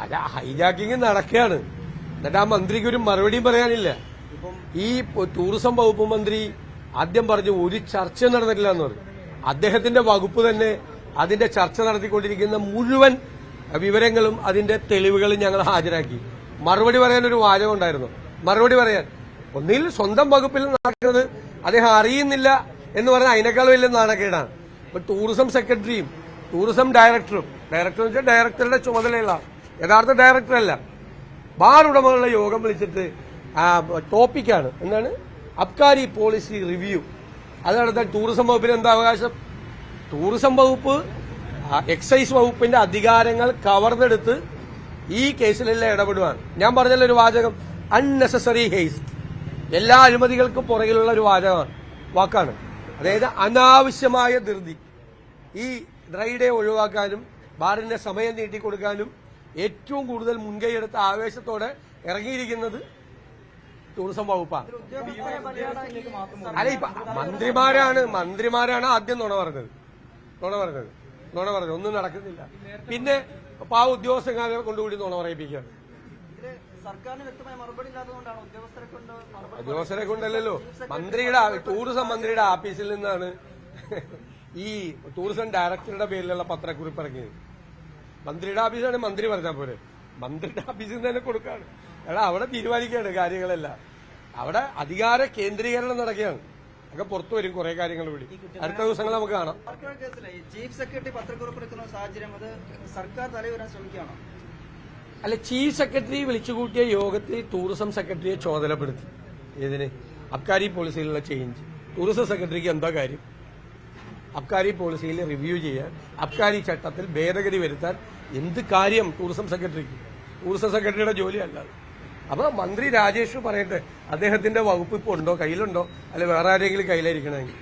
അല്ല ഹൈജാക്കിങ് നടക്കുകയാണ്. എന്നിട്ട് ആ മന്ത്രിക്ക് ഒരു മറുപടിയും പറയാനില്ല. ഈ ടൂറിസം വകുപ്പ് മന്ത്രി ആദ്യം പറഞ്ഞു ഒരു ചർച്ച നടന്നിട്ടില്ല എന്ന് പറഞ്ഞു. അദ്ദേഹത്തിന്റെ വകുപ്പ് തന്നെ അതിന്റെ ചർച്ച നടത്തിക്കൊണ്ടിരിക്കുന്ന മുഴുവൻ വിവരങ്ങളും അതിന്റെ തെളിവുകളും ഞങ്ങൾ ഹാജരാക്കി. മറുപടി പറയാൻ ഒരു വാചകം ഉണ്ടായിരുന്നു. മറുപടി പറയാൻ ഒന്നിൽ സ്വന്തം വകുപ്പിൽ നടക്കുന്നത് അദ്ദേഹം അറിയുന്നില്ല എന്ന് പറഞ്ഞാൽ അതിനേക്കാൾ വലിയ നാണക്കേടാണ്. ഇപ്പൊ ടൂറിസം സെക്രട്ടറിയും ടൂറിസം ഡയറക്ടറും ഡയറക്ടർ എന്ന് വെച്ചാൽ ഡയറക്ടറുടെ ചുമതലയുള്ള യഥാർത്ഥ ഡയറക്ടറല്ല ബാർ ഉടമകളുടെ യോഗം വിളിച്ചിട്ട് ടോപ്പിക്കാണ് എന്താണ്? അബ്കാരി പോളിസി റിവ്യൂ അത് നടത്താൻ ടൂറിസം വകുപ്പിന് എന്താ അവകാശം? ടൂറിസം വകുപ്പ് എക്സൈസ് വകുപ്പിന്റെ അധികാരങ്ങൾ കവർന്നെടുത്ത് ഈ കേസിലെല്ലാം ഇടപെടുവാണ്. ഞാൻ പറഞ്ഞല്ലോ ഒരു വാചകം അൺനെസസറി ഹേസ്റ്റ് എല്ലാ അഴിമതികൾക്കും പുറകിലുള്ള ഒരു വാചകമാണ് വാക്കാണ്. അതായത് അനാവശ്യമായ ധൃതി. ഈ ഡ്രൈഡേ ഒഴിവാക്കാനും ബാറിന്റെ സമയം നീട്ടിക്കൊടുക്കാനും ഏറ്റവും കൂടുതൽ മുൻകൈയെടുത്ത ആവേശത്തോടെ ഇറങ്ങിയിരിക്കുന്നത് ടൂറിസം വകുപ്പാണ്. അല്ല ഇപ്പൊ മന്ത്രിമാരാണ് മന്ത്രിമാരാണ് ആദ്യം നുണ പറഞ്ഞത്. നുണ പറഞ്ഞത്. നുണ പറഞ്ഞത്. ഒന്നും നടക്കുന്നില്ല. പിന്നെ പാവ ഉദ്യോഗസ്ഥരെ കൊണ്ടുകൂടി നുണ പറയിപ്പിക്കുകയാണ്. ഉദ്യോഗസ്ഥരെ കൊണ്ടല്ലല്ലോ. മന്ത്രിയുടെ ടൂറിസം മന്ത്രിയുടെ ആഫീസിൽ നിന്നാണ് ഈ ടൂറിസം ഡയറക്ടറുടെ പേരിലുള്ള പത്രക്കുറിപ്പ് ഇറങ്ങിയത്. മന്ത്രിയുടെ ഓഫീസാണ് മന്ത്രി പറഞ്ഞാൽ പോരെ. മന്ത്രിയുടെ ഓഫീസിൽ നിന്ന് തന്നെ കൊടുക്കാണ്. എടാ അവിടെ തീരുമാനിക്കുകയാണ് കാര്യങ്ങളെല്ലാം. അവിടെ അധികാര കേന്ദ്രീകരണം നടക്കുകയാണ്. ഒക്കെ പുറത്തു വരും കുറെ കാര്യങ്ങൾ കൂടി. അടുത്ത ദിവസങ്ങൾ നമുക്ക് കാണാം. ചീഫ് സെക്രട്ടറി പത്രക്കുറിപ്പിറക്കുന്ന സാഹചര്യം അത് സർക്കാർ തലവരാൻ ശ്രമിക്കുകയാണോ? അല്ല ചീഫ് സെക്രട്ടറി വിളിച്ചുകൂട്ടിയ യോഗത്തിൽ ടൂറിസം സെക്രട്ടറിയെ ചുമതലപ്പെടുത്തി. ഇതിന് അബ്കാരി പോളിസിയിലുള്ള ചേഞ്ച് ടൂറിസം സെക്രട്ടറിക്ക് എന്താ കാര്യം? അബ്കാരി പോളിസിയിൽ റിവ്യൂ ചെയ്യാൻ അബ്കാരി ചട്ടത്തിൽ ഭേദഗതി വരുത്താൻ എന്ത് കാര്യം ടൂറിസം സെക്രട്ടറിക്ക്? ടൂറിസം സെക്രട്ടറിയുടെ ജോലിയല്ല അത്. അപ്പൊ മന്ത്രി രാജേഷ് പറയട്ടെ അദ്ദേഹത്തിന്റെ വകുപ്പ് ഇപ്പോൾ ഉണ്ടോ? കയ്യിലുണ്ടോ? അല്ലെ വേറെ ആരെങ്കിലും കയ്യിലായിരിക്കണമെങ്കിൽ